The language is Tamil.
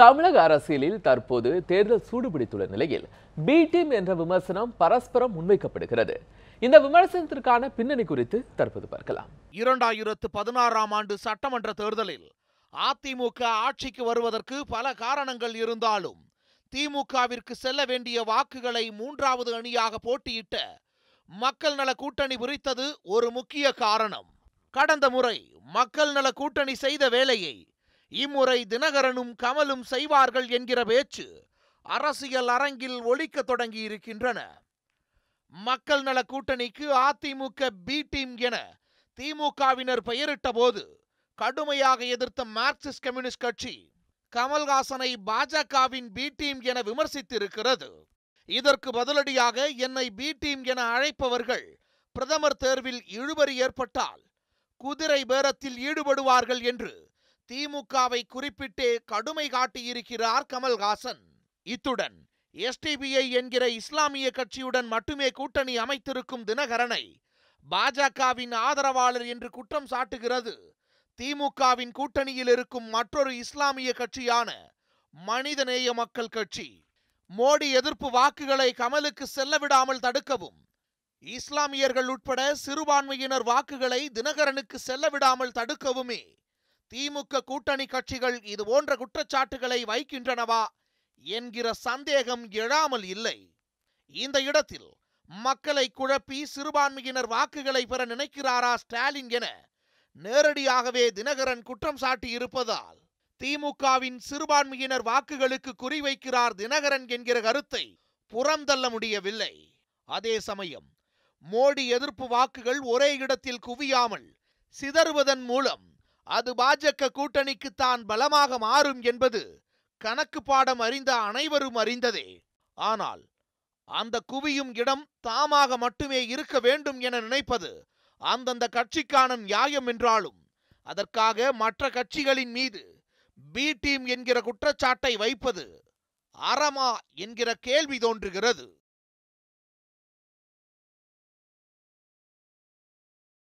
தமிழக அரசியலில் தற்போது தேர்தல் சூடுபிடித்துள்ள நிலையில் பி டீம் என்ற விமர்சனம் பரஸ்பரம் முன்வைக்கப்படுகிறது. இந்த விமர்சனத்திற்கான பின்னணி குறித்து தற்போது பார்க்கலாம். இரண்டாயிரத்து பதினாறாம் ஆண்டு சட்டமன்ற தேர்தலில் அதிமுக ஆட்சிக்கு வருவதற்கு பல காரணங்கள் இருந்தாலும் திமுகவிற்கு செல்ல வேண்டிய வாக்குகளை மூன்றாவது அணியாக போட்டியிட்ட மக்கள் நல கூட்டணி குறித்தது ஒரு முக்கிய காரணம். கடந்த முறை மக்கள் நல கூட்டணி செய்த வேலையை இம்முறை தினகரனும் கமலும் செய்வார்கள் என்கிற பேச்சு அரசியல் அரங்கில் ஒலிக்கத் தொடங்கியிருக்கின்றன. மக்கள் நல கூட்டணிக்கு அதிமுக பி டீம் என திமுகவினர் பெயரிட்ட போது கடுமையாக எதிர்த்த மார்க்சிஸ்ட் கம்யூனிஸ்ட் கட்சி கமல்ஹாசனை பாஜகவின் பி டீம் என விமர்சித்திருக்கிறது. இதற்கு பதிலடியாக என்னை பி டீம் என அழைப்பவர்கள் பிரதமர் தேர்வில் இழுபறி ஏற்பட்டால் குதிரை பேரத்தில் ஈடுபடுவார்கள் என்று திமுகவை குறிப்பிட்டே கடுமை காட்டியிருக்கிறார் கமல்ஹாசன். இத்துடன் எஸ்டிபிஐ என்கிற இஸ்லாமிய கட்சியுடன் மட்டுமே கூட்டணி அமைத்திருக்கும் தினகரனை பாஜகவின் ஆதரவாளர் என்று குற்றம் சாட்டுகிறது. திமுகவின் கூட்டணியில் இருக்கும் மற்றொரு இஸ்லாமிய கட்சியான மனிதநேய மக்கள் கட்சி. மோடி எதிர்ப்பு வாக்குகளை கமலுக்கு செல்ல விடாமல் தடுக்கவும். இஸ்லாமியர்கள் உட்பட சிறுபான்மையினர் வாக்குகளை தினகரனுக்கு செல்ல விடாமல் தடுக்கவுமே. திமுக கூட்டணி கட்சிகள் இது போன்ற குற்றச்சாட்டுகளை வைக்கின்றனவா என்கிற சந்தேகம் எழாமல் இல்லை. இந்த இடத்தில் மக்களை குழப்பி சிறுபான்மையினர் வாக்குகளை பெற நினைக்கிறாரா ஸ்டாலின் என நேரடியாகவே தினகரன் குற்றம் சாட்டி இருப்பதால் திமுகவின் சிறுபான்மையினர் வாக்குகளுக்கு குறிவைக்கிறார் தினகரன் என்கிற கருத்தை புறந்தள்ள முடியவில்லை. அதே சமயம் மோடி எதிர்ப்பு வாக்குகள் ஒரே இடத்தில் குவியாமல் சிதறுவதன் மூலம் அது பாஜக கூட்டணிக்கு தான் பலமாக மாறும் என்பது கணக்கு பாடம் அறிந்த அனைவரும் அறிந்ததே. ஆனால் அந்த குவியும் இடம் தாமாக மட்டுமே இருக்க வேண்டும் என நினைப்பது அந்தந்த கட்சிக்கான நியாயம் என்றாலும் அதற்காக மற்ற கட்சிகளின் மீது பி டீம் என்கிற குற்றச்சாட்டை வைப்பது அறமா என்கிற கேள்வி தோன்றுகிறது.